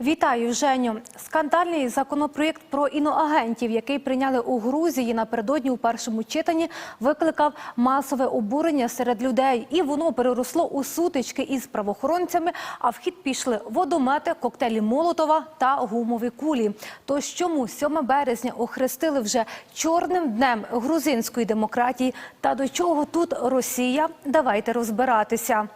Вітаю, Женю. Скандальний законопроєкт про іноагентів, який прийняли у Грузії напередодні у першому читанні, викликав масове обурення серед людей, і воно переросло у сутички із правоохоронцями. А в хід пішли водомети, коктейлі Молотова та гумові кулі. Тож чому 7 березня охрестили вже чорним днем грузинської демократії? Та до чого тут Росія? Давайте розбиратися.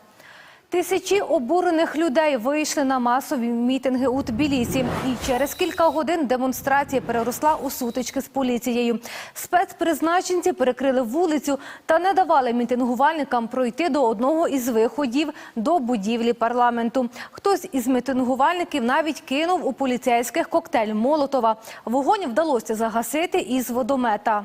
Тисячі обурених людей вийшли на масові мітинги у Тбілісі. І через кілька годин демонстрація переросла у сутички з поліцією. Спецпризначенці перекрили вулицю та не давали мітингувальникам пройти до одного із виходів до будівлі парламенту. Хтось із мітингувальників навіть кинув у поліцейських коктейль Молотова. Вогонь вдалося загасити із водомета.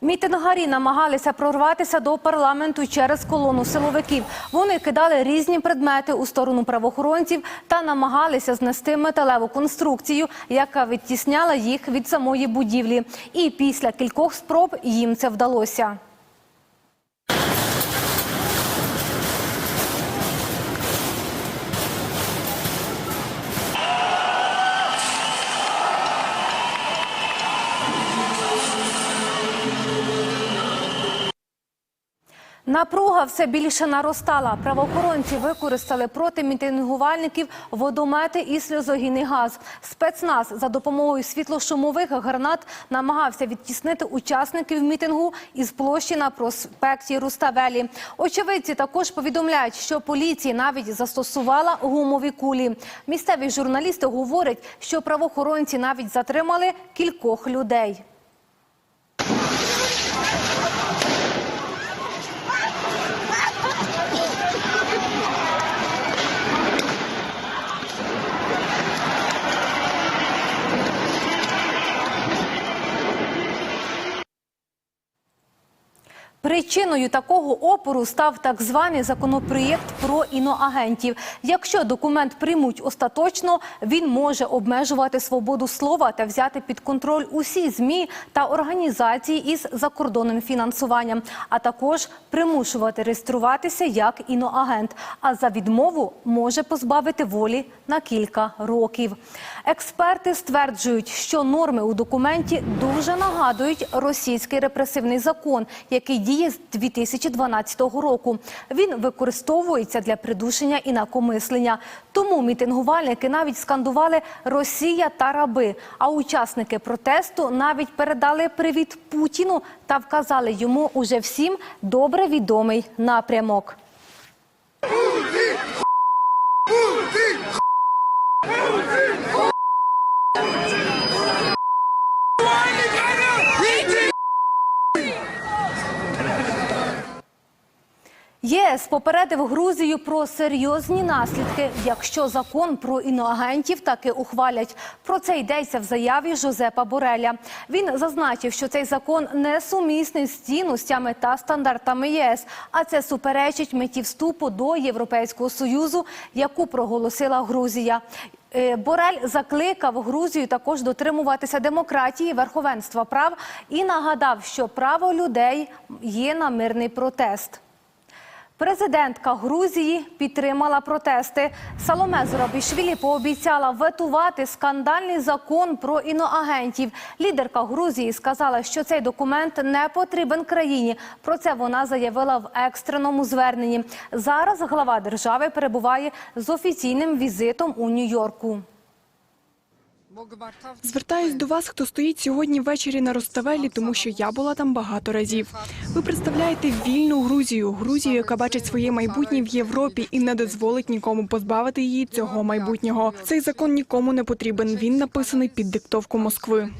Мітингарі намагалися прорватися до парламенту через колону силовиків. Вони кидали різні предмети у сторону правоохоронців та намагалися знести металеву конструкцію, яка відтісняла їх від самої будівлі. І після кількох спроб їм це вдалося. Напруга все більше наростала. Правоохоронці використали проти мітингувальників водомети і сльозогінний газ. Спецназ за допомогою світлошумових гранат намагався відтіснити учасників мітингу із площі на проспекті Руставелі. Очевидці також повідомляють, що поліція навіть застосувала гумові кулі. Місцеві журналісти говорять, що правоохоронці навіть затримали кількох людей. Причиною такого опору став так званий законопроєкт про іноагентів. Якщо документ приймуть остаточно, він може обмежувати свободу слова та взяти під контроль усі змі та організації із закордонним фінансуванням, а також примушувати реєструватися як іноагент. А за відмову може позбавити волі на кілька років. Експерти стверджують, що норми у документі дуже нагадують російський репресивний закон, який діє з 2012 року. Він використовується для придушення інакомислення. Тому мітингувальники навіть скандували Росія та раби. А учасники протесту навіть передали привіт Путіну та вказали йому уже всім добре відомий напрямок. ЄС попередив Грузію про серйозні наслідки, якщо закон про іноагентів таки ухвалять. Про це йдеться в заяві Жозепа Бореля. Він зазначив, що цей закон не сумісний з цінностями та стандартами ЄС, а це суперечить меті вступу до Європейського союзу, яку проголосила Грузія. Е, Борель закликав Грузію також дотримуватися демократії, верховенства прав і нагадав, що право людей є на мирний протест. Президентка Грузії підтримала протести. Саломе Зорабішвілі пообіцяла ветувати скандальний закон про іноагентів. Лідерка Грузії сказала, що цей документ не потрібен країні. Про це вона заявила в екстреному зверненні. Зараз глава держави перебуває з офіційним візитом у Нью-Йорку. Звертаюсь до вас, хто стоїть сьогодні ввечері на Роставелі, тому що я була там багато разів. Ви представляєте вільну Грузію, Грузію, яка бачить своє майбутнє в Європі і не дозволить нікому позбавити її цього майбутнього. Цей закон нікому не потрібен. Він написаний під диктовку Москви.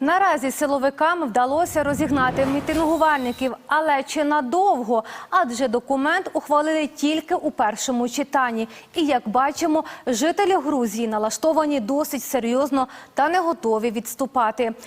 Наразі силовикам вдалося розігнати мітингувальників, але чи надовго? Адже документ ухвалили тільки у першому читанні. І як бачимо, жителі Грузії налаштовані досить серйозно та не готові відступати.